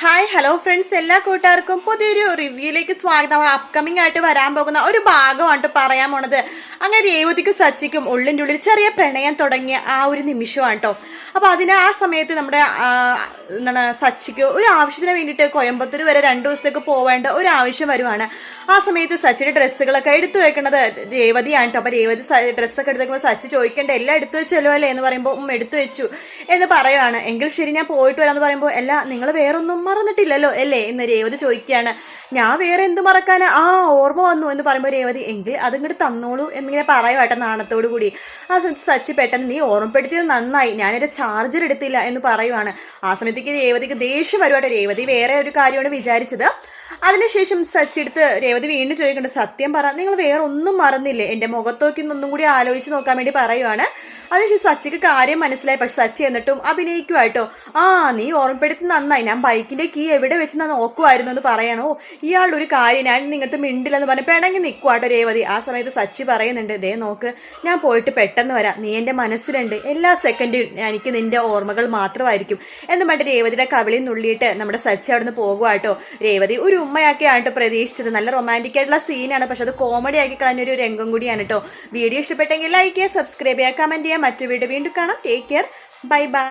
Hi hello friends എല്ലാ കൂട്ടുകാർക്കും പുതിയൊരു റിവ്യൂയിലേക്ക് സ്വാഗതം. അപ്കമിംഗ് ആയിട്ട് വരാൻ പോകുന്ന ഒരു ഭാഗമാണ് പറയാൻ പോണത്. അങ്ങനെ രേവതിക്കും സച്ചിക്കും ഉള്ളിന്റെ ഉള്ളിൽ ചെറിയ പ്രണയം തുടങ്ങിയ ആ ഒരു നിമിഷമാണ് കേട്ടോ അപ്പോൾ അതിന് ആ സമയത്ത് നമ്മുടെ എന്താണ് സച്ചിക്ക് ഒരു ആവശ്യത്തിന് വേണ്ടിയിട്ട് കോയമ്പത്തൂർ വരെ രണ്ട് ദിവസത്തേക്ക് പോവേണ്ട ഒരു ആവശ്യം വരുവാണ്. ആ സമയത്ത് സച്ചിയുടെ ഡ്രസ്സുകളൊക്കെ എടുത്തു വെക്കണത് രേവതിയാണ് കേട്ടോ അപ്പോൾ രേവതി ഡ്രസ്സൊക്കെ എടുത്ത് വെക്കുമ്പോൾ സച്ചി ചോദിക്കേണ്ട എല്ലാം എടുത്തു വെച്ചല്ലോ അല്ലേ എന്ന് പറയുമ്പോൾ ഉം എടുത്തു വെച്ചു. എന്ന് പറയുവാണ്. എങ്കിൽ ശരി ഞാൻ പോയിട്ട് വരാമെന്ന് പറയുമ്പോൾ അല്ല നിങ്ങൾ വേറൊന്നും മറന്നിട്ടില്ലല്ലോ അല്ലേ? എന്ന് രേവതി ചോദിക്കുകയാണ്. ഞാൻ വേറെ എന്ത് മറക്കാൻ ആ ഓർമ്മ വന്നു. എന്ന് പറയുമ്പോൾ രേവതി എങ്കിൽ അതിങ്ങോട്ട് തന്നോളൂ. എന്നിങ്ങനെ പറയുവാട്ടെ നാണത്തോടു കൂടി. ആ സമയത്ത് സച്ചി പെട്ടെന്ന് നീ ഓർമ്മപ്പെടുത്തിയത് നന്നായി. ഞാനൊരു ചാർജർ എടുത്തില്ല. എന്ന് പറയുവാണ്. ആ സമയത്തേക്ക് രേവതിക്ക് ദേഷ്യം വരുവാട്ടെ രേവതി വേറെ ഒരു കാര്യമാണ് വിചാരിച്ചത്. അതിനുശേഷം സച്ചി എടുത്ത് രേവതി വീണ്ടും ചോദിക്കേണ്ട സത്യം പറ നിങ്ങൾ വേറെ ഒന്നും മറന്നില്ലേ എന്റെ മുഖത്തോക്കി ഒന്നും കൂടി ആലോചിച്ച് നോക്കാൻ വേണ്ടി പറയുവാണ്. അതിനുശേഷം സച്ചിക്ക് കാര്യം മനസ്സിലായി. പക്ഷെ സച്ചി എന്നിട്ടും അഭിനയിക്കുമായിട്ടോ ആ നീ ഓർമ്മപ്പെടുത്തി നന്നായി. ഞാൻ ബൈക്കിന്റെ കീ എവിടെ വെച്ച് ഞാൻ നോക്കുമായിരുന്നു എന്ന് പറയണോ? ഇയാളുടെ ഒരു കാര്യം ഞാൻ നിങ്ങളുടെ മിണ്ടില്ലെന്ന് പറഞ്ഞ് പിണങ്ങി നിൽക്കുവാട്ടോ രേവതി. ആ സമയത്ത് സച്ചി പറയുന്നുണ്ട് ദേ നോക്ക് ഞാൻ പോയിട്ട് പെട്ടെന്ന് വരാം. നീ എന്റെ മനസ്സിലുണ്ട്. എല്ലാ സെക്കൻഡും എനിക്ക് നിന്റെ ഓർമ്മകൾ മാത്രമായിരിക്കും. എന്ന് പറഞ്ഞിട്ട് രേവതിയുടെ കവിളിൽ നുള്ളിയിട്ട് നമ്മുടെ സച്ചി അവിടെ നിന്ന് പോകുവാട്ടോ രേവതി ഒരു ഉമ്മയാക്കിയാണ് പ്രതീക്ഷിച്ചത്. നല്ല റൊമാന്റിക് ആയിട്ടുള്ള സീനാണ് പക്ഷെ അത് കോമഡി ആക്കി കളഞ്ഞൊരു രംഗം കൂടിയാണ് കേട്ടോ. വീഡിയോ ഇഷ്ടപ്പെട്ടെങ്കിൽ ലൈക്ക് ചെയ്യുക സബ്സ്ക്രൈബ് ചെയ്യുക കമന്റ് ചെയ്യുക. മറ്റു വീഡിയോ വീണ്ടും കാണാം. Take care bye bye